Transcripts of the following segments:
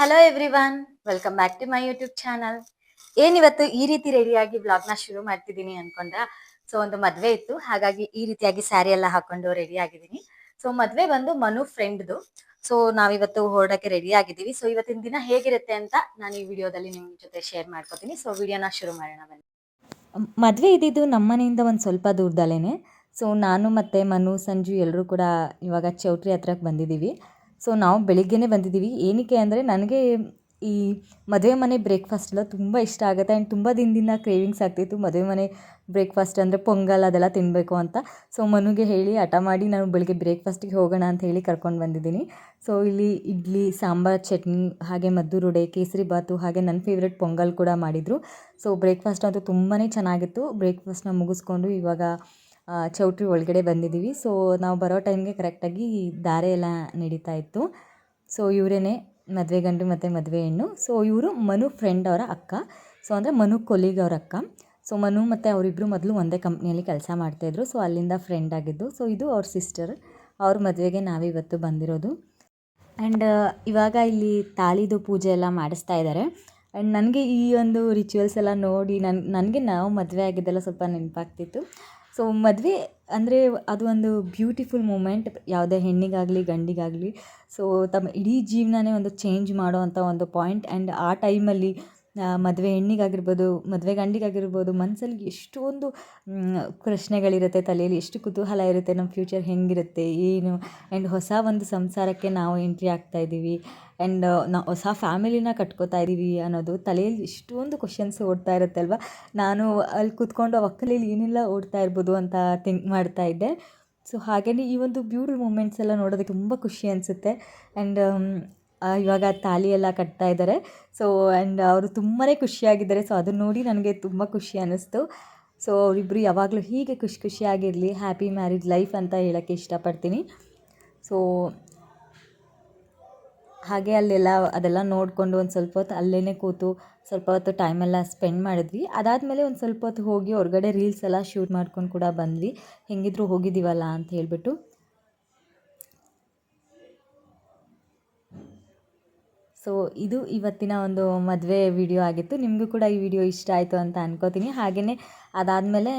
Hello everyone welcome back to my YouTube channel ಏನಿವತ್ತು ಈ ರೀತಿ ರೆಡಿಯಾಗಿ ವ್ಲಾಗ್ನ ಶುರು ಮಾಡ್ತಿದ್ದೀನಿ ಅನ್ಕೊಂಡ್ರ? ಸೊ ಒಂದು ಮದ್ವೆ ಇತ್ತು. ಹಾಗಾಗಿ ಈ ರೀತಿಯಾಗಿ ಸ್ಯಾರಿ ಎಲ್ಲ ಹಾಕೊಂಡು ರೆಡಿ ಆಗಿದ್ದೀನಿ. ಸೊ ಮದ್ವೆ ಬಂದು ಮನು ಫ್ರೆಂಡ್ದು ಸೊ ನಾವಿವತ್ತು ಹೊರಡಕ್ಕೆ ರೆಡಿ ಆಗಿದ್ದೀವಿ. ಸೊ ಇವತ್ತಿನ ದಿನ ಹೇಗಿರುತ್ತೆ ಅಂತ ನಾನು ಈ ವಿಡಿಯೋದಲ್ಲಿ ನಿಮ್ಮ ಜೊತೆ ಶೇರ್ ಮಾಡ್ಕೋತೀನಿ. ಸೊ ವಿಡಿಯೋನ ಶುರು ಮಾಡೋಣ ಬನ್ನಿ. ಮದುವೆ ಇದ್ದಿದ್ದು ನಮ್ಮ ಮನೆಯಿಂದ ಒಂದು ಸ್ವಲ್ಪ ದೂರದಲ್ಲೇ ಸೊ ನಾನು ಮತ್ತು ಮನು, ಸಂಜು ಎಲ್ಲರೂ ಕೂಡ ಇವಾಗ ಚೌಟ್ರಿ ಹತ್ರಕ್ಕೆ ಬಂದಿದ್ದೀವಿ. ಸೊ ನಾವು ಬೆಳಿಗ್ಗೆನೇ ಬಂದಿದ್ದೀವಿ. ಏನಕ್ಕೆ ಅಂದರೆ ನನಗೆ ಈ ಮದುವೆ ಮನೆ ಬ್ರೇಕ್ಫಾಸ್ಟ್ ಎಲ್ಲ ತುಂಬ ಇಷ್ಟ ಆಗುತ್ತೆ. ಆ್ಯಂಡ್ ತುಂಬ ದಿನದಿಂದ ಕ್ರೇವಿಂಗ್ಸ್ ಆಗ್ತಿತ್ತು. ಮದುವೆ ಮನೆ ಬ್ರೇಕ್ಫಾಸ್ಟ್ ಅಂದರೆ ಪೊಂಗಲ್ ಅದೆಲ್ಲ ತಿನ್ನಬೇಕು ಅಂತ. ಸೊ ಮನುಗೆ ಹೇಳಿ, ಹಠ ಮಾಡಿ ನಾನು ಬೆಳಿಗ್ಗೆ ಬ್ರೇಕ್ಫಾಸ್ಟಿಗೆ ಹೋಗೋಣ ಅಂತ ಹೇಳಿ ಕರ್ಕೊಂಡು ಬಂದಿದ್ದೀನಿ. ಸೊ ಇಲ್ಲಿ ಇಡ್ಲಿ, ಸಾಂಬಾರ್, ಚಟ್ನಿ, ಹಾಗೆ ಮದ್ದೂರುಡೆ ಕೇಸರಿ ಬಾತು, ಹಾಗೆ ನನ್ನ ಫೇವ್ರೆಟ್ ಪೊಂಗಲ್ ಕೂಡ ಮಾಡಿದರು. ಸೊ ಬ್ರೇಕ್ಫಾಸ್ಟ್ ಅಂತೂ ತುಂಬಾ ಚೆನ್ನಾಗಿತ್ತು. ಬ್ರೇಕ್ಫಾಸ್ಟ್ನ ಮುಗಿಸ್ಕೊಂಡು ಇವಾಗ ಚೌಟ್ರಿ ಒಳಗಡೆ ಬಂದಿದ್ದೀವಿ. ಸೊ ನಾವು ಬರೋ ಟೈಮ್ಗೆ ಕರೆಕ್ಟಾಗಿ ದಾರೆ ಎಲ್ಲ ನಡೀತಾ ಇತ್ತು. ಸೊ ಇವರೇನೆ ಮದುವೆ ಗಂಡು ಮತ್ತು ಮದುವೆ ಹೆಣ್ಣು. ಸೊ ಇವರು ಮನು ಫ್ರೆಂಡ್ ಅವರ ಅಕ್ಕ. ಸೊ ಅಂದರೆ ಮನು ಕೊಲೀಗ್ ಅವ್ರ ಅಕ್ಕ. ಸೊ ಮನು ಮತ್ತು ಅವರಿಬ್ಬರು ಮೊದಲು ಒಂದೇ ಕಂಪ್ನಿಯಲ್ಲಿ ಕೆಲಸ ಮಾಡ್ತಾಯಿದ್ರು ಸೊ ಅಲ್ಲಿಂದ ಫ್ರೆಂಡ್ ಆಗಿದ್ದು. ಸೊ ಇದು ಅವ್ರ ಸಿಸ್ಟರ್ ಅವ್ರ ಮದುವೆಗೆ ನಾವಿವತ್ತು ಬಂದಿರೋದು. ಆ್ಯಂಡ್ ಇವಾಗ ಇಲ್ಲಿ ತಾಳಿದು ಪೂಜೆ ಎಲ್ಲ ಮಾಡಿಸ್ತಾ ಇದ್ದಾರೆ ಆ್ಯಂಡ್ ನನಗೆ ಈ ಒಂದು ರಿಚುವಲ್ಸ್ ಎಲ್ಲ ನೋಡಿ ನನ್ನ ನನಗೆ ನಾವು ಮದುವೆ ಆಗಿದ್ದೆಲ್ಲ ಸ್ವಲ್ಪ ನೆನಪಾಗ್ತಿತ್ತು. ಸೊ ಮದುವೆ ಅಂದರೆ ಅದು ಒಂದು ಬ್ಯೂಟಿಫುಲ್ ಮೂಮೆಂಟ್ ಯಾವುದೇ ಹೆಣ್ಣಿಗಾಗಲಿ, ಗಂಡಿಗಾಗಲಿ. ಸೊ ತಮ್ಮ ಇಡೀ ಜೀವನನೇ ಒಂದು ಚೇಂಜ್ ಮಾಡೋ ಅಂಥ ಒಂದು ಪಾಯಿಂಟ್ ಆ್ಯಂಡ್ ಆ ಟೈಮಲ್ಲಿ ಮದುವೆ ಹೆಣ್ಣಿಗಾಗಿರ್ಬೋದು, ಮದುವೆ ಗಂಡಿಗಾಗಿರ್ಬೋದು ಮನಸ್ಸಲ್ಲಿ ಎಷ್ಟೊಂದು ಪ್ರಶ್ನೆಗಳಿರುತ್ತೆ ತಲೆಯಲ್ಲಿ, ಎಷ್ಟು ಕುತೂಹಲ ಇರುತ್ತೆ, ನಮ್ಮ ಫ್ಯೂಚರ್ ಹೆಂಗಿರುತ್ತೆ, ಏನು? ಆ್ಯಂಡ್ ಹೊಸ ಒಂದು ಸಂಸಾರಕ್ಕೆ ನಾವು ಎಂಟ್ರಿ ಆಗ್ತಾ ಇದ್ದೀವಿ. ಆ್ಯಂಡ್ ನಾವು ಹೊಸ ಫ್ಯಾಮಿಲಿನ ಕಟ್ಕೋತಾ ಇದ್ದೀವಿ ಅನ್ನೋದು ತಲೆಯಲ್ಲಿ ಇಷ್ಟೊಂದು ಕ್ವಶನ್ಸ್ ಓಡ್ತಾ ಇರುತ್ತಲ್ವ ನಾನು ಅಲ್ಲಿ ಕೂತ್ಕೊಂಡು ಆ ಒಕ್ಕಲಲ್ಲಿ ಏನೆಲ್ಲ ಓಡ್ತಾ ಇರ್ಬೋದು ಅಂತ ಥಿಂಕ್ ಮಾಡ್ತಾ ಇದ್ದೆ. ಸೊ ಹಾಗೆಯೇ ಈ ಒಂದು ಬ್ಯೂಟಿಫುಲ್ ಮೂಮೆಂಟ್ಸ್ ಎಲ್ಲ ನೋಡೋದಕ್ಕೆ ತುಂಬ ಖುಷಿ ಅನಿಸುತ್ತೆ. ಆ್ಯಂಡ್ ಇವಾಗ ತಾಲಿ ಎಲ್ಲ ಕಟ್ತಾ ಇದ್ದಾರೆ. ಸೊ ಆ್ಯಂಡ್ ಅವರು ತುಂಬಾ ಖುಷಿಯಾಗಿದ್ದಾರೆ. ಸೊ ಅದನ್ನು ನೋಡಿ ನನಗೆ ತುಂಬ ಖುಷಿ ಅನ್ನಿಸ್ತು. ಸೊ ಅವರಿಬ್ಬರು ಯಾವಾಗಲೂ ಹೀಗೆ ಖುಷಿ ಖುಷಿಯಾಗಿರಲಿ ಹ್ಯಾಪಿ ಮ್ಯಾರೇಜ್ ಲೈಫ್ ಅಂತ ಹೇಳೋಕ್ಕೆ ಇಷ್ಟಪಡ್ತೀನಿ. ಸೊ ಹಾಗೆ ಅಲ್ಲೆಲ್ಲ ಅದೆಲ್ಲ ನೋಡಿಕೊಂಡು ಒಂದು ಸ್ವಲ್ಪ ಹೊತ್ತು ಅಲ್ಲೇ ಕೂತು ಸ್ವಲ್ಪ ಹೊತ್ತು ಟೈಮೆಲ್ಲ ಸ್ಪೆಂಡ್ ಮಾಡಿದ್ವಿ. ಅದಾದಮೇಲೆ ಒಂದು ಸ್ವಲ್ಪ ಹೊತ್ತು ಹೋಗಿ ಹೊರಗಡೆ ರೀಲ್ಸ್ ಎಲ್ಲ ಶೂಟ್ ಮಾಡ್ಕೊಂಡು ಕೂಡ ಬಂದ್ವಿ. ಹೆಂಗಿದ್ರು ಹೋಗಿದ್ದೀವಲ್ಲ ಅಂತ ಹೇಳಿಬಿಟ್ಟು. ಸೊ ಇದು ಇವತ್ತಿನ ಒಂದು ಮದುವೆ ವಿಡಿಯೋ ಆಗಿತ್ತು. ನಿಮಗೂ ಕೂಡ ಈ ವಿಡಿಯೋ ಇಷ್ಟ ಆಯಿತು ಅಂತ ಅನ್ಕೋತೀನಿ. ಹಾಗೆಯೇ ಅದಾದಮೇಲೆ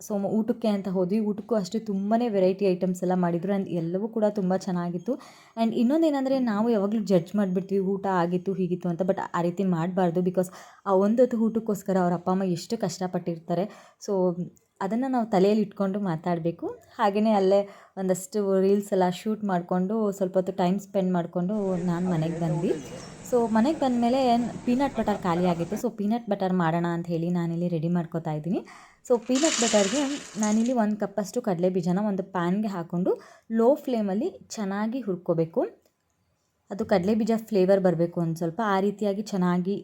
ಸೊ ಊಟಕ್ಕೆ ಅಂತ ಹೋದ್ವಿ. ಊಟಕ್ಕೂ ಅಷ್ಟೇ ತುಂಬಾ ವೆರೈಟಿ ಐಟಮ್ಸ್ ಎಲ್ಲ ಮಾಡಿದರು ಆ್ಯಂಡ್ ಎಲ್ಲವೂ ಕೂಡ ತುಂಬ ಚೆನ್ನಾಗಿತ್ತು. ಆ್ಯಂಡ್ ಇನ್ನೊಂದೇನೆಂದರೆ ನಾವು ಯಾವಾಗಲೂ ಜಡ್ಜ್ ಮಾಡಿಬಿಡ್ತೀವಿ, ಊಟ ಆಗಿತ್ತು, ಹೀಗಿತ್ತು ಅಂತ ಬಟ್ ಆ ರೀತಿ ಮಾಡಬಾರ್ದು ಬಿಕಾಸ್ ಆ ಒಂದೊತ್ತು ಊಟಕ್ಕೋಸ್ಕರ ಅವ್ರ ಅಪ್ಪ, ಅಮ್ಮ ಎಷ್ಟು ಕಷ್ಟಪಟ್ಟಿರ್ತಾರೆ. ಸೊ ಅದನ್ನು ನಾವು ತಲೆಯಲ್ಲಿ ಇಟ್ಕೊಂಡು ಮಾತಾಡಬೇಕು. ಹಾಗೆಯೇ ಅಲ್ಲೇ ಒಂದಷ್ಟು ರೀಲ್ಸ್ ಎಲ್ಲ ಶೂಟ್ ಮಾಡಿಕೊಂಡು ಸ್ವಲ್ಪ ಹೊತ್ತು ಟೈಮ್ ಸ್ಪೆಂಡ್ ಮಾಡಿಕೊಂಡು ನಾನು ಮನೆಗೆ ಬಂದ್ವಿ. ಸೊ ಮನೆಗೆ ಬಂದಮೇಲೆ ಪೀನಟ್ ಬಟರ್ ಖಾಲಿ ಆಗಿತ್ತು. ಸೊ ಪೀನಟ್ ಬಟರ್ ಮಾಡೋಣ ಅಂತ ಹೇಳಿ ನಾನಿಲ್ಲಿ ರೆಡಿ ಮಾಡ್ಕೋತಾ ಇದ್ದೀನಿ. ಸೊ ಪೀನಟ್ ಬಟರ್ಗೆ ನಾನಿಲ್ಲಿ ಒಂದು ಕಪ್ಪಷ್ಟು ಕಡಲೆ ಬೀಜನ ಒಂದು ಪ್ಯಾನ್ಗೆ ಹಾಕ್ಕೊಂಡು ಲೋ ಫ್ಲೇಮಲ್ಲಿ ಚೆನ್ನಾಗಿ ಹುರ್ಕೋಬೇಕು. ಅದು ಕಡಲೆ ಬೀಜ ಫ್ಲೇವರ್ ಬರಬೇಕು ಒಂದು ಸ್ವಲ್ಪ. ಆ ರೀತಿಯಾಗಿ ಚೆನ್ನಾಗಿ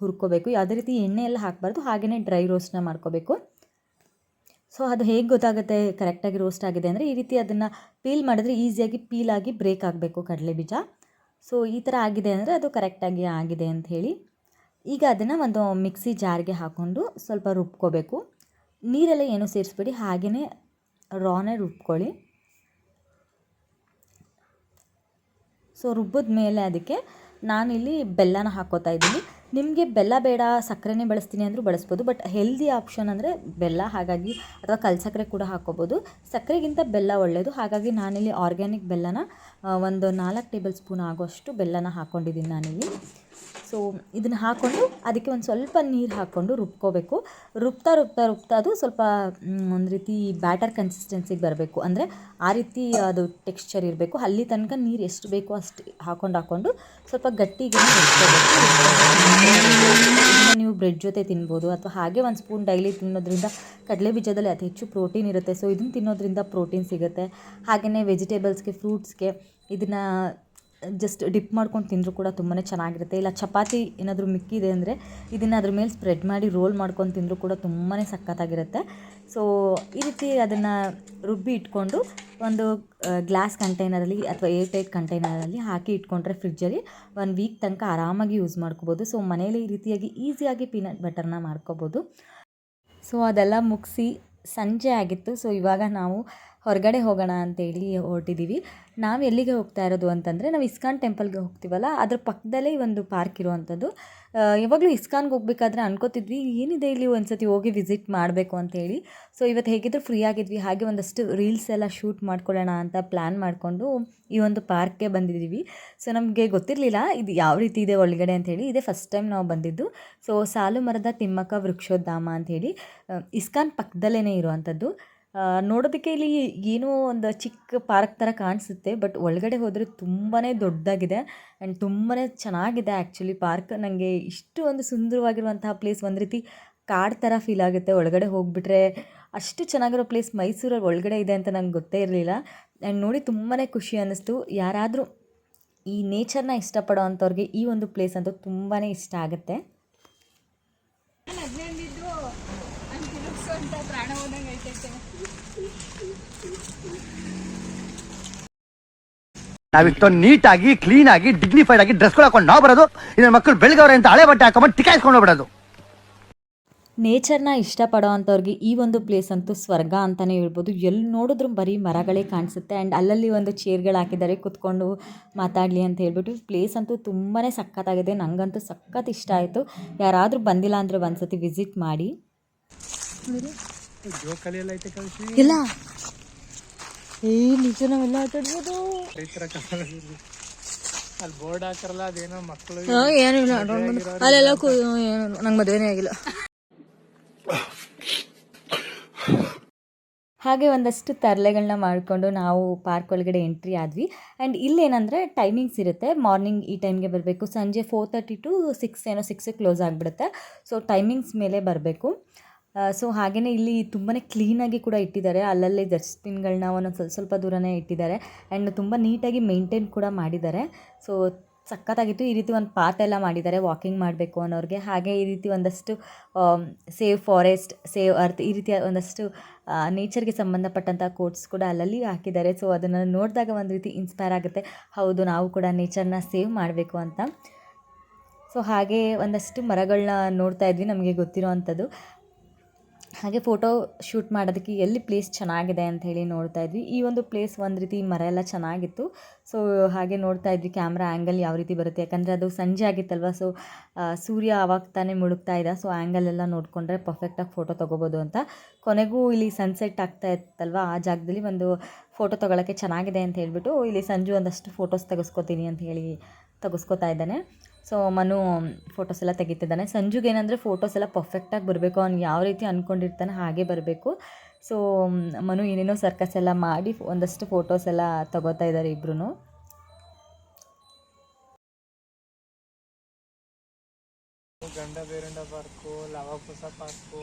ಹುರ್ಕೋಬೇಕು. ಯಾವುದೇ ರೀತಿ ಎಣ್ಣೆ ಎಲ್ಲ ಹಾಕಬಾರ್ದು ಹಾಗೆಯೇ ಡ್ರೈ ರೋಸ್ಟ್ನ ಮಾಡ್ಕೋಬೇಕು. ಸೊ ಅದು ಹೇಗೆ ಗೊತ್ತಾಗುತ್ತೆ? ಕರೆಕ್ಟಾಗಿ ರೋಸ್ಟ್ ಆಗಿದೆ ಅಂದರೆ ಈ ರೀತಿ ಅದನ್ನು ಪೀಲ್ ಮಾಡಿದ್ರೆ ಈಸಿಯಾಗಿ ಆಗಿ ಬ್ರೇಕ್ ಆಗಬೇಕು ಕಡಲೆ ಬೀಜ. ಸೊ ಈ ಥರ ಆಗಿದೆ ಅಂದರೆ ಅದು ಕರೆಕ್ಟಾಗಿ ಆಗಿದೆ ಅಂತ ಹೇಳಿ. ಈಗ ಅದನ್ನು ಒಂದು ಮಿಕ್ಸಿ ಜಾರ್ಗೆ ಹಾಕ್ಕೊಂಡು ಸ್ವಲ್ಪ ರುಬ್ಕೋಬೇಕು. ನೀರೆಲ್ಲ ಏನು ಸೇರಿಸ್ಬೇಡಿ ಹಾಗೆಯೇ ರಾನೇ ರುಬ್ಕೊಳ್ಳಿ. ಸೊ ರುಬ್ಬಿದ ಮೇಲೆ ಅದಕ್ಕೆ ನಾನಿಲ್ಲಿ ಬೆಲ್ಲನ ಹಾಕೋತಾ ಇದ್ದೀನಿ. ನಿಮಗೆ ಬೆಲ್ಲ ಬೇಡ, ಸಕ್ಕರೆನೇ ಬಳಸ್ತೀನಿ ಅಂದರೂ ಬಳಸ್ಬೋದು ಬಟ್ ಹೆಲ್ದಿ ಆಪ್ಷನ್ ಅಂದರೆ ಬೆಲ್ಲ, ಹಾಗಾಗಿ ಅಥವಾ ಕಲ್ಸಕ್ಕರೆ ಕೂಡ ಹಾಕ್ಕೋಬೋದು. ಸಕ್ಕರೆಗಿಂತ ಬೆಲ್ಲ ಒಳ್ಳೆಯದು ಹಾಗಾಗಿ ನಾನಿಲ್ಲಿ ಆರ್ಗ್ಯಾನಿಕ್ ಬೆಲ್ಲನ ಒಂದು ನಾಲ್ಕು ಟೇಬಲ್ ಸ್ಪೂನ್ ಆಗೋಷ್ಟು ಬೆಲ್ಲನ ಹಾಕ್ಕೊಂಡಿದ್ದೀನಿ ನಾನಿಲ್ಲಿ. ಸೊ ಇದನ್ನು ಹಾಕ್ಕೊಂಡು ಅದಕ್ಕೆ ಒಂದು ಸ್ವಲ್ಪ ನೀರು ಹಾಕ್ಕೊಂಡು ರುಬ್ಕೋಬೇಕು. ರುಬ್ತಾ ರುಬ್ತಾ ರುಬ್ತಾ ಅದು ಸ್ವಲ್ಪ ಒಂದು ರೀತಿ ಬ್ಯಾಟರ್ ಕನ್ಸಿಸ್ಟೆನ್ಸಿಗೆ ಬರಬೇಕು. ಅಂದರೆ ಆ ರೀತಿ ಅದು ಟೆಕ್ಸ್ಚರ್ ಇರಬೇಕು. ಅಲ್ಲಿ ತನಕ ನೀರು ಎಷ್ಟು ಬೇಕೋ ಅಷ್ಟು ಹಾಕ್ಕೊಂಡು ಹಾಕ್ಕೊಂಡು ಸ್ವಲ್ಪ ಗಟ್ಟಿಗೆ ನೀವು ಬ್ರೆಡ್ ಜೊತೆ ತಿನ್ಬೋದು ಅಥವಾ ಹಾಗೆ ಒಂದು ಸ್ಪೂನ್ ಡೈಲಿ ತಿನ್ನೋದ್ರಿಂದ ಕಡಲೆ ಬೀಜದಲ್ಲಿ ಅತಿ ಹೆಚ್ಚು ಪ್ರೋಟೀನ್ ಇರುತ್ತೆ. ಸೊ ಇದನ್ನು ತಿನ್ನೋದ್ರಿಂದ ಪ್ರೋಟೀನ್ ಸಿಗುತ್ತೆ. ಹಾಗೆಯೇ ವೆಜಿಟೇಬಲ್ಸ್ಗೆ ಫ್ರೂಟ್ಸ್ಗೆ ಇದನ್ನು ಜಸ್ಟ್ ಡಿಪ್ ಮಾಡ್ಕೊಂಡು ತಿಂದರೂ ಕೂಡ ತುಂಬಾ ಚೆನ್ನಾಗಿರುತ್ತೆ. ಇಲ್ಲ, ಚಪಾತಿ ಏನಾದರೂ ಮಿಕ್ಕಿದೆ ಅಂದರೆ ಇದನ್ನು ಅದ್ರ ಮೇಲೆ ಸ್ಪ್ರೆಡ್ ಮಾಡಿ ರೋಲ್ ಮಾಡ್ಕೊಂಡು ತಿಂದರೂ ಕೂಡ ತುಂಬಾ ಸಖತ್ತಾಗಿರುತ್ತೆ. ಸೊ ಈ ರೀತಿ ಅದನ್ನು ರುಬ್ಬಿ ಇಟ್ಕೊಂಡು ಒಂದು ಗ್ಲಾಸ್ ಕಂಟೈನರಲ್ಲಿ ಅಥವಾ ಏರ್ ಟೈಟ್ ಕಂಟೈನರಲ್ಲಿ ಹಾಕಿ ಇಟ್ಕೊಂಡ್ರೆ ಫ್ರಿಡ್ಜಲ್ಲಿ ಒಂದು ವೀಕ್ ತನಕ ಆರಾಮಾಗಿ ಯೂಸ್ ಮಾಡ್ಕೋಬೋದು. ಸೊ ಮನೇಲಿ ಈ ರೀತಿಯಾಗಿ ಈಸಿಯಾಗಿ ಪೀನಟ್ ಬಟರ್ನ ಮಾಡ್ಕೋಬೋದು. ಸೊ ಅದೆಲ್ಲ ಮುಗಿಸಿ ಸಂಜೆ ಆಗಿತ್ತು. ಸೊ ಇವಾಗ ನಾವು ಹೊರಗಡೆ ಹೋಗೋಣ ಅಂತೇಳಿ ಹೊರಟಿದ್ದೀವಿ. ನಾವು ಎಲ್ಲಿಗೆ ಹೋಗ್ತಾ ಇರೋದು ಅಂತಂದರೆ, ನಾವು ಇಸ್ಕಾನ್ ಟೆಂಪಲ್ಗೆ ಹೋಗ್ತೀವಲ್ಲ, ಅದ್ರ ಪಕ್ಕದಲ್ಲೇ ಒಂದು ಪಾರ್ಕ್ ಇರುವಂಥದ್ದು ಯಾವಾಗಲೂ ಇಸ್ಕಾನ್ಗೆ ಹೋಗ್ಬೇಕಾದ್ರೆ ಅನ್ಕೋತಿದ್ವಿ, ಏನಿದೆ ಇಲ್ಲಿ ಒಂದು ಸತಿ ಹೋಗಿ ವಿಸಿಟ್ ಮಾಡಬೇಕು ಅಂತೇಳಿ. ಸೊ, ಇವತ್ತು ಹೇಗಿದ್ರು ಫ್ರೀ ಆಗಿದ್ವಿ, ಹಾಗೆ ಒಂದಷ್ಟು ರೀಲ್ಸ್ ಎಲ್ಲ ಶೂಟ್ ಮಾಡ್ಕೊಳ್ಳೋಣ ಅಂತ ಪ್ಲ್ಯಾನ್ ಮಾಡಿಕೊಂಡು ಈ ಒಂದು ಪಾರ್ಕ್ಗೆ ಬಂದಿದ್ದೀವಿ. ಸೊ, ನಮಗೆ ಗೊತ್ತಿರಲಿಲ್ಲ, ಇದು ಯಾವ ರೀತಿ ಇದೆ ಒಳಗಡೆ ಅಂತೇಳಿ, ಇದೇ ಫಸ್ಟ್ ಟೈಮ್ ನಾವು ಬಂದಿದ್ದು. ಸೊ ಸಾಲು ಮರದ ತಿಮ್ಮಕ್ಕ ವೃಕ್ಷೋದ್ಧಾಮ ಅಂಥೇಳಿ ಇಸ್ಕಾನ್ ಪಕ್ಕದಲ್ಲೇ ಇರುವಂಥದ್ದು ನೋಡೋದಕ್ಕೆ ಇಲ್ಲಿ ಏನೋ ಒಂದು ಚಿಕ್ಕ ಪಾರ್ಕ್ ಥರ ಕಾಣಿಸುತ್ತೆ, ಬಟ್ ಒಳಗಡೆ ಹೋದರೆ ತುಂಬಾ ದೊಡ್ಡದಾಗಿದೆ ಆ್ಯಂಡ್ ತುಂಬಾ ಚೆನ್ನಾಗಿದೆ ಆ್ಯಕ್ಚುಲಿ ಪಾರ್ಕ್. ನನಗೆ ಇಷ್ಟು ಒಂದು ಸುಂದರವಾಗಿರುವಂತಹ ಪ್ಲೇಸ್ ಒಂದು ರೀತಿ ಕಾಡು ಥರ ಫೀಲ್ ಆಗುತ್ತೆ. ಒಳಗಡೆ ಹೋಗಿಬಿಟ್ರೆ ಅಷ್ಟು ಚೆನ್ನಾಗಿರೋ ಪ್ಲೇಸ್ ಮೈಸೂರಲ್ಲಿ ಒಳಗಡೆ ಇದೆ ಅಂತ ನಂಗೆ ಗೊತ್ತೇ ಇರಲಿಲ್ಲ. ಆ್ಯಂಡ್ ನೋಡಿ ತುಂಬಾ ಖುಷಿ ಅನ್ನಿಸ್ತು. ಯಾರಾದರೂ ಈ ನೇಚರ್ನ ಇಷ್ಟಪಡೋ ಅಂಥವ್ರಿಗೆ ಈ ಒಂದು ಪ್ಲೇಸ್ ಅಂತೂ ತುಂಬಾ ಇಷ್ಟ ಆಗುತ್ತೆ. ನಾವಿಷ್ಟೊಂದು ನೀಟಾಗಿ ಕ್ಲೀನ್ ಆಗಿ ಡಿಗ್ನಿಫೈಡ್ ಆಗಿ ಡ್ರೆಸ್ ಹಾಕೊಂಡು ನಾವು ಬರೋದು. ಇದನ್ನ ಮಕ್ಕಳು ಬೆಳಗವ್ರೆ ಅಂತ ಹಳೆ ಬಟ್ಟೆ ಹಾಕೊಂಡ್ ಟಿಕಾಯಿಸ್ಕೊಂಡು ಬಿಡೋದು ನೇಚರ್ನ ಇಷ್ಟಪಡೋ ಅಂಥವ್ರಿಗೆ ಈ ಒಂದು ಪ್ಲೇಸ್ ಅಂತೂ ಸ್ವರ್ಗ ಅಂತಲೇ ಹೇಳ್ಬೋದು. ಎಲ್ಲಿ ನೋಡಿದ್ರೂ ಬರೀ ಮರಗಳೇ ಕಾಣಿಸುತ್ತೆ. ಆ್ಯಂಡ್ ಅಲ್ಲಲ್ಲಿ ಒಂದು ಚೇರ್ಗಳು ಹಾಕಿದ್ದಾರೆ ಕುತ್ಕೊಂಡು ಮಾತಾಡಲಿ ಅಂತ ಹೇಳ್ಬಿಟ್ಟು. ಪ್ಲೇಸ್ ಅಂತೂ ತುಂಬಾ ಸಖತ್ತಾಗಿದೆ. ನನಗಂತೂ ಸಖತ್ ಇಷ್ಟ ಆಯಿತು. ಯಾರಾದರೂ ಬಂದಿಲ್ಲ ಅಂದರೆ ಒಂದ್ಸತಿ ವಿಸಿಟ್ ಮಾಡಿ. ಇಲ್ಲ. ಏ ನಿಜ ನಾವೆಲ್ಲ ಆಟ ಆಡ್ಬೋದು ಅಲ್ಲಿ ಬೋರ್ಡ್ ಹಾಕರಲ್ಲ ಅದೇನೋ ಮಕ್ಕಳು ಏನು ಇಲ್ಲ ಅಲ್ಲೆಲ್ಲ ನಂಗೆ ಮದುವೆನೇ ಆಗಿಲ್ಲ. ಹಾಗೆ ಒಂದಷ್ಟು ತರಲೆಗಳನ್ನ ಮಾಡಿಕೊಂಡು ನಾವು ಪಾರ್ಕ್ ಒಳಗಡೆ ಎಂಟ್ರಿ ಆದ್ವಿ. ಆ್ಯಂಡ್ ಇಲ್ಲೇನಂದರೆ ಟೈಮಿಂಗ್ಸ್ ಇರುತ್ತೆ. ಮಾರ್ನಿಂಗ್ ಈ ಟೈಮ್ಗೆ ಬರಬೇಕು. ಸಂಜೆ ಫೋರ್ ತರ್ಟಿ ಟು ಸಿಕ್ಸ್ ಏನೋ ಸಿಕ್ಸಿಗೆ ಕ್ಲೋಸ್ ಆಗಿಬಿಡುತ್ತೆ. ಸೊ ಟೈಮಿಂಗ್ಸ್ ಮೇಲೆ ಬರಬೇಕು. ಸೊ ಹಾಗೆಯೇ ಇಲ್ಲಿ ತುಂಬಾ ಕ್ಲೀನಾಗಿ ಕೂಡ ಇಟ್ಟಿದ್ದಾರೆ. ಅಲ್ಲಲ್ಲಿ ಡಸ್ಟ್ಬಿನ್ಗಳನ್ನ ಒಂದೊಂದು ಸ್ವಲ್ಪ ಸ್ವಲ್ಪ ದೂರನೇ ಇಟ್ಟಿದ್ದಾರೆ. ಆ್ಯಂಡ್ ತುಂಬ ನೀಟಾಗಿ ಮೇಂಟೈನ್ ಕೂಡ ಮಾಡಿದ್ದಾರೆ. ಸೊ ಸಖತ್ತಾಗಿತ್ತು. ಈ ರೀತಿ ಒಂದು ಪಾತ್ ಎಲ್ಲ ಮಾಡಿದ್ದಾರೆ. ವಾಕಿಂಗ್ ಮಾಡಬೇಕು ಅನ್ನೋರಿಗೆ. ಹಾಗೆ ಈ ರೀತಿ ಒಂದಷ್ಟು ಸೇವ್ ಫಾರೆಸ್ಟ್ ಸೇವ್ ಅರ್ತ್ ಈ ರೀತಿಯ ಒಂದಷ್ಟು ನೇಚರ್ಗೆ ಸಂಬಂಧಪಟ್ಟಂಥ ಕೋಟ್ಸ್ ಕೂಡ ಅಲ್ಲಲ್ಲಿ ಹಾಕಿದ್ದಾರೆ. ಸೊ ಅದನ್ನು ನೋಡಿದಾಗ ಒಂದು ರೀತಿ ಇನ್ಸ್ಪೈರ್ ಆಗುತ್ತೆ. ಹೌದು, ನಾವು ಕೂಡ ನೇಚರ್ನ ಸೇವ್ ಮಾಡಬೇಕು ಅಂತ. ಸೊ ಹಾಗೆ ಒಂದಷ್ಟು ಮರಗಳನ್ನ ನೋಡ್ತಾ ಇದ್ವಿ. ನಮಗೆ ಗೊತ್ತಿರೋ ಅಂಥದ್ದು ಹಾಗೆ ಫೋಟೋ ಶೂಟ್ ಮಾಡೋದಕ್ಕೆ ಎಲ್ಲಿ ಪ್ಲೇಸ್ ಚೆನ್ನಾಗಿದೆ ಅಂತ ಹೇಳಿ ನೋಡ್ತಾ ಇದ್ವಿ. ಈ ಒಂದು ಪ್ಲೇಸ್ ಒಂದು ರೀತಿ ಮರ ಎಲ್ಲ ಚೆನ್ನಾಗಿತ್ತು. ಸೊ ಹಾಗೆ ನೋಡ್ತಾ ಇದ್ವಿ ಕ್ಯಾಮ್ರಾ ಆ್ಯಂಗಲ್ ಯಾವ ರೀತಿ ಬರುತ್ತೆ. ಯಾಕಂದರೆ ಅದು ಸಂಜೆ ಆಗಿತ್ತಲ್ವ ಸೊ ಸೂರ್ಯ ಆವಾಗ ತಾನೇ ಮುಳುಗ್ತಾ ಇದ್ದ ಸೊ ಆ್ಯಂಗಲ್ ಎಲ್ಲ ನೋಡಿಕೊಂಡ್ರೆ ಪರ್ಫೆಕ್ಟಾಗಿ ಫೋಟೋ ತೊಗೋಬೋದು ಅಂತ. ಕೊನೆಗೂ ಇಲ್ಲಿ ಸನ್ಸೆಟ್ ಆಗ್ತಾ ಇತ್ತಲ್ವ, ಆ ಜಾಗದಲ್ಲಿ ಒಂದು ಫೋಟೋ ತೊಗೊಳಕ್ಕೆ ಚೆನ್ನಾಗಿದೆ ಅಂತ ಹೇಳ್ಬಿಟ್ಟು ಇಲ್ಲಿ ಸಂಜು ಒಂದಷ್ಟು ಫೋಟೋಸ್ ತೆಗೆಸ್ಕೊತೀನಿ ಅಂತ ಹೇಳಿ ತೆಗೆಸ್ಕೊತಾ ಇದ್ದಾನೆ. ಸೊ ಮನು ಫೋಟೋಸ್ ಎಲ್ಲ ತೆಗಿತಿದ್ದಾನೆ. ಸಂಜುಗೆ ಏನಂದರೆ ಫೋಟೋಸ್ ಎಲ್ಲ ಪರ್ಫೆಕ್ಟಾಗಿ ಬರಬೇಕು. ಅವ್ನು ಯಾವ ರೀತಿ ಅಂದ್ಕೊಂಡಿರ್ತಾನೆ ಹಾಗೆ ಬರಬೇಕು. ಸೊ ಮನು ಏನೇನೋ ಸರ್ಕಸ್ ಎಲ್ಲ ಮಾಡಿ ಒಂದಷ್ಟು ಫೋಟೋಸ್ ಎಲ್ಲ ತಗೋತಾ ಇದ್ದಾರೆ ಇಬ್ಬರೂ ಗಂಡ ಬೇರಂಡ ಪಾರ್ಕು ಲವಾಪುಸ ಪಾರ್ಕು,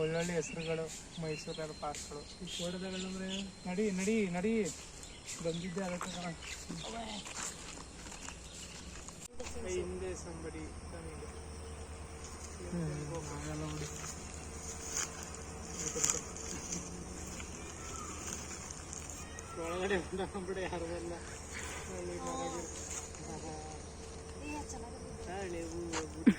ಒಳ್ಳೊಳ್ಳೆ ಹೆಸರುಗಳು ಮೈಸೂರಲ್ಲ ಪಾರ್ಕ್ಗಳು. ಈ ಫೋಟೋದಲ್ಲಂದ್ರೆ ನಡಿ ನಡಿ ನಡಿ. ಬಂದಿದ್ದೆ ಅದಕ್ಕೆ. ಕಣ. ಏ, ಹಿಂದೆ ಸಂಬಡಿ ಒಳಗಡೆ ಬಂದ್ಬಿಡಿ ಯಾರದೆಲ್ಲ ಒಳ್ಳೆ ಮರಗಳು. ತಾಳೆ ಹೂವು, ಗುಡಿ.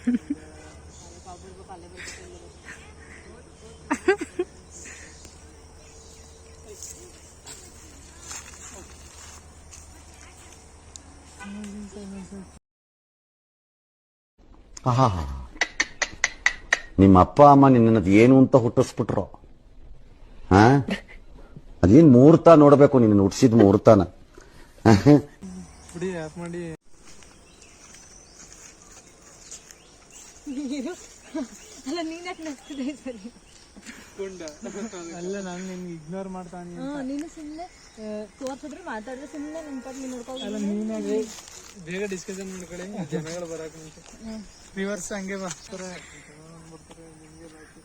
ಆಹಾ ನಿಮ್ಮ ಅಪ್ಪ ಅಮ್ಮ ನಿನ್ನದು ಏನು ಅಂತ ಹುಟ್ಟಿಸ್ಬಿಟ್ರು. ಹಾ? ಅದೇನ್ ಮುಹೂರ್ತ ನೋಡ್ಬೇಕು ನಿನ್ನ ಹುಟ್ಟಿಸಿದ ಮುಹೂರ್ತನ ಬಿಡಿ ಆಫ್ ಮಾಡಿ. ಅಲ್ಲ ನೀನ್ ಯಾಕೆ ನಗ್ತಿದೆ ಸರಿ? ಅಲ್ಲ ನಾನು ನಿನ್ಗೆ ಇಗ್ನೋರ್ ಮಾಡ್ತಾನೆ ನೀನು ಸುಮ್ಮನೆ ತೋರ್ಸಿದ್ರೆ ಮಾತಾಡಿದ್ರೆ ಸುಮ್ಮನೆ ನಿನ್ ಪಾಟ್ ನೀನ್ ನೋಡ್ಕೊ ಅಲ್ಲ ನೀನಾಗಿ ಬೇಗ ಡಿಸ್ಕಷನ್ ಮಾಡ್ಕೊಳ್ಳಿ ಜನಗಳು ಬರಕ್ಕೆ ಮುಂಚೆ ರಿವರ್ಸ್ ಹಂಗೆ ಬರ್ತಾರೆ ಬರ್ತಾರೆ ನಿಮ್ಗೆ ಬಾಕಿ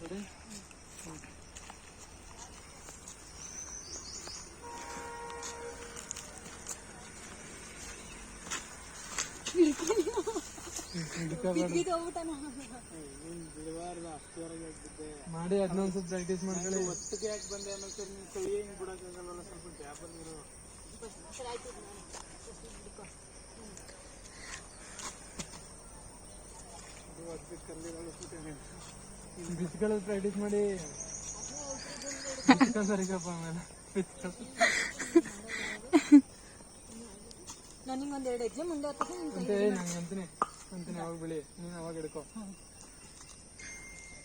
ನೋಡಿ. ಮಾಡಿ ಅದನ್ನೊಂದ್ ಸ್ವಲ್ಪ ಪ್ರಾಕ್ಟೀಸ್ ಮಾಡ್ಕೊಳ್ಳಿ. ಒಟ್ಟಿಗೆ ಯಾಕೆ ಬಂದೆ ಅನ್ನೋಕೆ ನಿನ್ ಕೈ ಹೆಂಗ್ ಬಿಡಕ್ಕಾಗಲ್ಲ ಸ್ವಲ್ಪ ಗ್ಯಾಪ್ ಬಂದಿರೋ ಬಿಸ್ಕೊಳ್ಳೋದು ಪ್ರಾಕ್ಟೀಸ್ ಮಾಡಿ ಸರಿಗಪ್ಪ ಆಮೇಲೆ. ನಾನು ನಿಂಗೆ ಒಂದು ಎರಡು ಹೆಜ್ಜೆ ಮುಂದೆ ಅಂತೆ ನಂಗೆ ಅಂತೀನಿ ಅಂತೀನಿ ಅವಾಗ ಬಿಳಿ ನೀನು ಅವಾಗ ಹಿಡ್ಕೊ.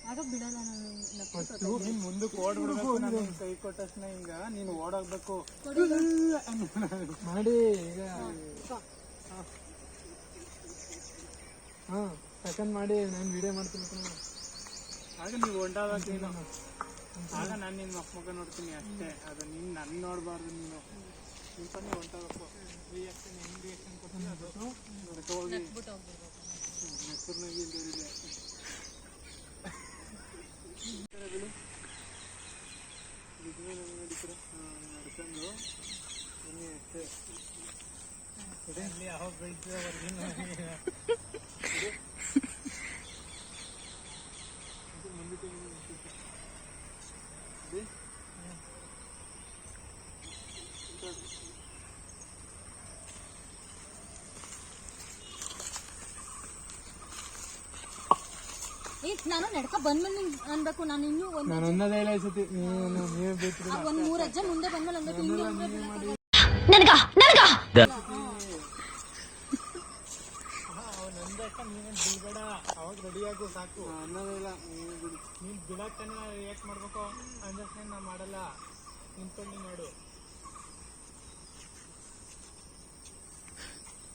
ಆಗ ಬಿಡಲ್ಲ ನಾನು ನೀನು ಮುಂದಕ್ಕೆ ಓಡ್ಬಿಡ್ಬೇಕು ನಾನು ಕೈ ಹಿಂಗ ನೀನು ಓಡಾಡ್ಬೇಕು ಮಾಡಿ ಈಗ. ಹಾಂ. ಸೆಕೆಂಡ್ ಮಾಡಿ ನಾನು ವಿಡಿಯೋ ಮಾಡ್ತೀನಿ ಕಣೋ. ಆಗ ನೀವು ಹೊಂಟಾದಾಗ ಆಗ ನಾನು ನಿನ್ನ ಮಕ್ಕ ಮುಖ ನೋಡ್ತೀನಿ ಅಷ್ಟೇ. ಅದು ನೀನು ನನ್ನ ನೋಡಬಾರ್ದು ನೀನು. ರಿಯಾಕ್ಷನ್ ಹೆಂಗ್ ರಿಯಾಕ್ಷನ್ ಕೊಡ್ತೀನಿ. ಅದು ಹೋಗಿ ನೆಕ್ಕರ್ನಾಗಿ ಇಲ್ದಿರಿದೆ ನಡ್ಕೊಂಡು ಬನ್ನಿ ಅಷ್ಟೇ ಇಲ್ಲಿ ಯಾವಾಗ ಏ ನಾನು ನಡ್ಕ ಬಂದ್ಮೇಲೆ ಅನ್ಬೇಕು ನಾನು ಇನ್ನೂ ಒಂದು ನಾನು ಅನ್ನೋದೇ ಇಲ್ಲ ಈ ಸತಿ. ನೀವು ನೀವೇ ಒಂದು ಮೂರು ಅಜ್ಜ ಮುಂದೆ ಬಂದ್ಮೇಲೆ ಅನ್ಬೇಕು ಹಿಂಗೆ ಅಂದ್ರೆ ಬಿಡ್ಬೇಡ. ಅವಾಗ ರೆಡಿ ಆಗು ಸಾಕು. ಅನ್ನೋದೇ ಇಲ್ಲ ಬಿಡಕ್ತಾನೆ ರಿಯಾಕ್ಟ್ ಮಾಡ್ಬೇಕು? ಅಂಡರ್ಸ್ಟ್ಯಾಂಡ್ ನಾ ಮಾಡಲ್ಲ. ನಿಂತ್ಕೊಂಡು ಮಾಡು.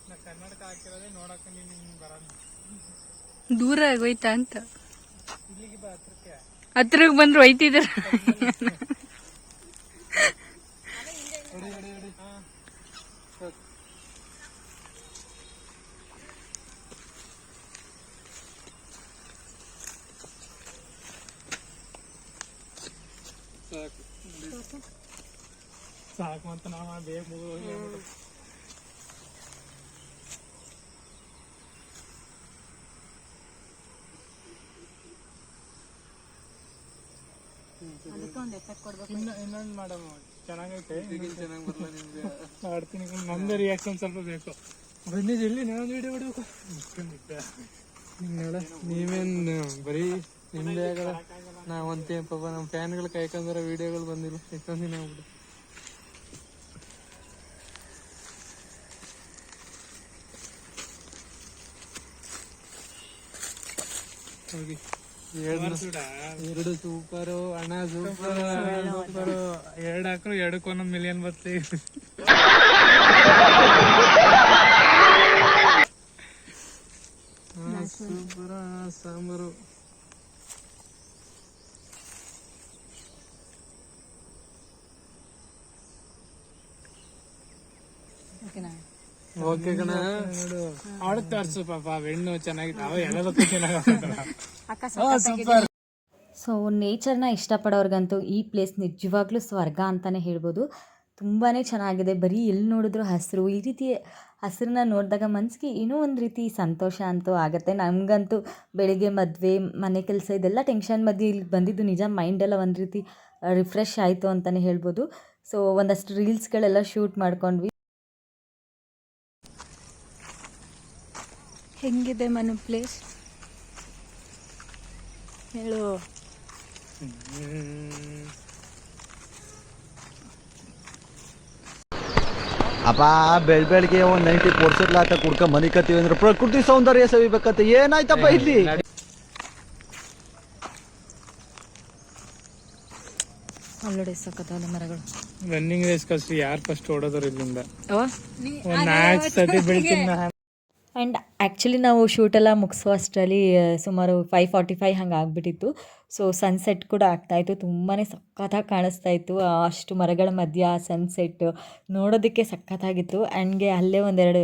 ನಾ ಕರ್ನಾಟಕ ಹಾಕಿರೋದೇ ನೋಡಕ್ಕೆ ನೀನು ಬರೋದು ದೂರ ಆಗೋಯ್ತಾ ಅಂತ? ಇಲ್ಲಿಗೆ ಬಾ ಹತ್ರಕ್ಕೆ. ಹತ್ರಕ್ಕೆ ಬಂದ್ರು ಒಯ್ತಿದಾರ ಸಾಕು ಸಾಕು ಅಂತ ನಾವು ಬೇಗ ಮುಗಿದು ಇನ್ನೊಂದು ಮಾಡಮ್ಮ ಚೆನ್ನಾಗೈತೆ. ಚೆನ್ನಾಗಿ ಬರಲ್ಲ ನಿಮ್ಗೆ? ಆಡ್ತೀನಿ. ನಮ್ದೇ ರಿಯಾಕ್ಷನ್ ಸ್ವಲ್ಪ ಬೇಕು. ಬನ್ನಿ ಜಲ್ದಿ ನಾನು ವಿಡಿಯೋ ಹೊಡ್ಬೇಕು ನೀವೇನ್ ಬರೀ ನಿಮ್ದೇ ಆಗಲ್ಲ. ನಾವಂತೆ ಪಾಪ ನಮ್ಮ ಫ್ಯಾನ್ಗಳು ಕಾಯ್ಕೊಂಡ್ರೆ ವಿಡಿಯೋಗಳು ಬಂದಿಲ್ಲ ಎಷ್ಟೊಂದು ದಿನ ಆಗ್ಬಿಟ್ಟು ಹೋಗಿ. ಎರಡು ಸೂಪರು ಅಣ್ಣ ಸೂಪರ್ ಸೂಪರ್ ಎರಡು ಹಾಕ್ರು ಎರಡಕ್ಕೆ ಒಂದೊಂದು ಮಿಲಿಯನ್ ಬರ್ತೀವಿ ಸೂಪರ್ ಸಾಂಬಾರು. ಓಕೆ ಕಣ. ನ ಇಷ್ಟ ಪಾಪ ಹೆಣ್ಣು ಚೆನ್ನಾಗಿದ್ದಾವೆ ಸೊ ನೇಚರ್ನ ಇಷ್ಟಪಡೋರ್ಗಂತೂ ಈ ಪ್ಲೇಸ್ ನಿಜವಾಗ್ಲೂ ಸ್ವರ್ಗ ಅಂತಾನೆ ಹೇಳ್ಬೋದು. ತುಂಬಾ ಚೆನ್ನಾಗಿದೆ. ಬರೀ ಎಲ್ಲಿ ನೋಡಿದ್ರು ಹಸಿರು. ಈ ರೀತಿ ಹಸಿರನ್ನ ನೋಡಿದಾಗ ಮನಸ್ಸಿಗೆ ಏನೋ ಒಂದು ರೀತಿ ಸಂತೋಷ ಅಂತೂ ಆಗುತ್ತೆ. ನಮಗಂತೂ ಬೆಳಿಗ್ಗೆ ಮದುವೆ, ಮನೆ ಕೆಲಸ ಇದೆಲ್ಲ ಟೆನ್ಷನ್ ಮಧ್ಯೆ ಇಲ್ಲಿ ಬಂದಿದ್ದು ನಿಜ ಮೈಂಡೆಲ್ಲ ಒಂದು ರೀತಿ ರಿಫ್ರೆಶ್ ಆಯಿತು ಅಂತಲೇ ಹೇಳ್ಬೋದು. ಸೊ ಒಂದಷ್ಟು ರೀಲ್ಸ್ಗಳೆಲ್ಲ ಶೂಟ್ ಮಾಡ್ಕೊಂಡ್ವಿ. ಹೆಂಗಿದೆ ಮನು ಪ್ಲೇಸ್ ಹೇಳು. ಅಪ್ಪ ಬೆಳ್ ಬೆಳಗ್ಗೆ ಒಂದ್ ನೈಂಟಿ ಕೊಡ್ಸಿರ್ಲಾತ ಕುಡ್ಕ ಮನಿಕತ್ತೀವಿ ಅಂದ್ರೆ ಪ್ರಕೃತಿ ಸೌಂದರ್ಯ ಸವಿಬೇಕಂತ ಏನಾಯ್ತಪ್ಪ ಇಲ್ಲಿ? ಅಲ್ಲೋಡಿ ಸಖತ್ತಾದ ಮರಗಳು. ರನ್ನಿಂಗ್ ರೇಸ್ ಕಷ್ಟ ಯಾರು ಫಸ್ಟ್ ಓಡೋದ್ರು ಇಲ್ಲಿಂದ? ಒಂದ್ ನಾಲ್ಕು ಸತಿ ಬೆಳ್ತೀನಿ ಆ್ಯಂಡ್ ಆ್ಯಕ್ಚುಲಿ ನಾವು ಶೂಟೆಲ್ಲ ಮುಗಿಸೋ ಅಷ್ಟರಲ್ಲಿ ಸುಮಾರು ಫೈವ್ ಫಾರ್ಟಿ ಫೈವ್ ಹಂಗೆ ಆಗಿಬಿಟ್ಟಿತ್ತು. ಸೊ ಸನ್ಸೆಟ್ ಕೂಡ ಆಗ್ತಾಯಿತ್ತು ತುಂಬಾ ಸಖತ್ತಾಗಿ ಕಾಣಿಸ್ತಾ ಇತ್ತು. ಅಷ್ಟು ಮರಗಳ ಮಧ್ಯ ಸನ್ಸೆಟ್ ನೋಡೋದಕ್ಕೆ ಸಖತ್ತಾಗಿತ್ತು. ಆ್ಯಂಡ್ಗೆ ಅಲ್ಲೇ ಒಂದೆರಡು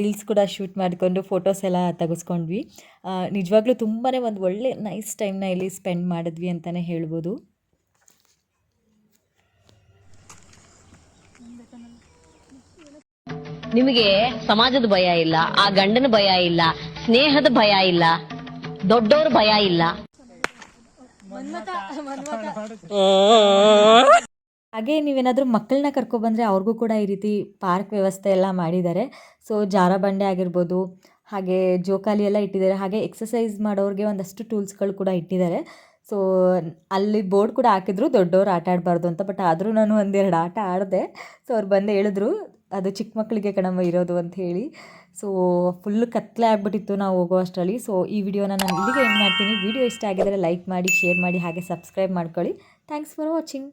ರೀಲ್ಸ್ ಕೂಡ ಶೂಟ್ ಮಾಡಿಕೊಂಡು ಫೋಟೋಸ್ ಎಲ್ಲ ತೆಗೆಸ್ಕೊಂಡ್ವಿ. ನಿಜವಾಗ್ಲೂ ತುಂಬಾ ಒಂದು ಒಳ್ಳೆ ನೈಸ್ ಟೈಮ್ನ ಇಲ್ಲಿ ಸ್ಪೆಂಡ್ ಮಾಡಿದ್ವಿ ಅಂತಲೇ ಹೇಳ್ಬೋದು. ನಿಮಗೆ ಸಮಾಜದ ಭಯ ಇಲ್ಲ ಆ ಗಂಡನ ಭಯ ಇಲ್ಲ ಸ್ನೇಹದ ಭಯ ಇಲ್ಲ ದೊಡ್ಡವ್ರ ಭಯ ಇಲ್ಲ. ಹಾಗೆ ನೀವೇನಾದರೂ ಮಕ್ಕಳನ್ನ ಕರ್ಕೊಬಂದರೆ ಅವ್ರಿಗೂ ಕೂಡ ಈ ರೀತಿ ಪಾರ್ಕ್ ವ್ಯವಸ್ಥೆ ಎಲ್ಲ ಮಾಡಿದ್ದಾರೆ. ಸೊ ಜಾರಬಂಡೆ ಆಗಿರ್ಬೋದು ಹಾಗೆ ಜೋಕಾಲಿ ಎಲ್ಲ ಇಟ್ಟಿದ್ದಾರೆ. ಹಾಗೆ ಎಕ್ಸಸೈಸ್ ಮಾಡೋರಿಗೆ ಒಂದಷ್ಟು ಟೂಲ್ಸ್ಗಳು ಕೂಡ ಇಟ್ಟಿದ್ದಾರೆ. ಸೊ ಅಲ್ಲಿ ಬೋರ್ಡ್ ಕೂಡ ಹಾಕಿದ್ರು ದೊಡ್ಡವ್ರು ಆಟ ಆಡಬಾರ್ದು ಅಂತ ಬಟ್ ಆದರೂ ನಾನು ಒಂದೆರಡು ಆಟ ಆಡಿದೆ. ಸೊ ಅವ್ರು ಬಂದು ಹೇಳಿದ್ರು ಅದು ಚಿಕ್ಕ ಮಕ್ಕಳಿಗೆ ಕಣಮ್ಮ ಇರೋದು ಅಂತ ಹೇಳಿ. ಸೊ ಫುಲ್ ಕತ್ತಲೆ ಆಗಿಬಿಟ್ಟಿತ್ತು ನಾವು ಹೋಗೋ ಅಷ್ಟರಲ್ಲಿ. ಸೊ ಈ ವಿಡಿಯೋನ ನಾನು ಇಲ್ಲಿಗೆ ಏನು ಮಾಡ್ತೀನಿ. ವಿಡಿಯೋ ಇಷ್ಟ ಆಗಿದರೆ ಲೈಕ್ ಮಾಡಿ ಶೇರ್ ಮಾಡಿ, ಹಾಗೆ ಸಬ್ಸ್ಕ್ರೈಬ್ ಮಾಡ್ಕೊಳ್ಳಿ. Thanks for watching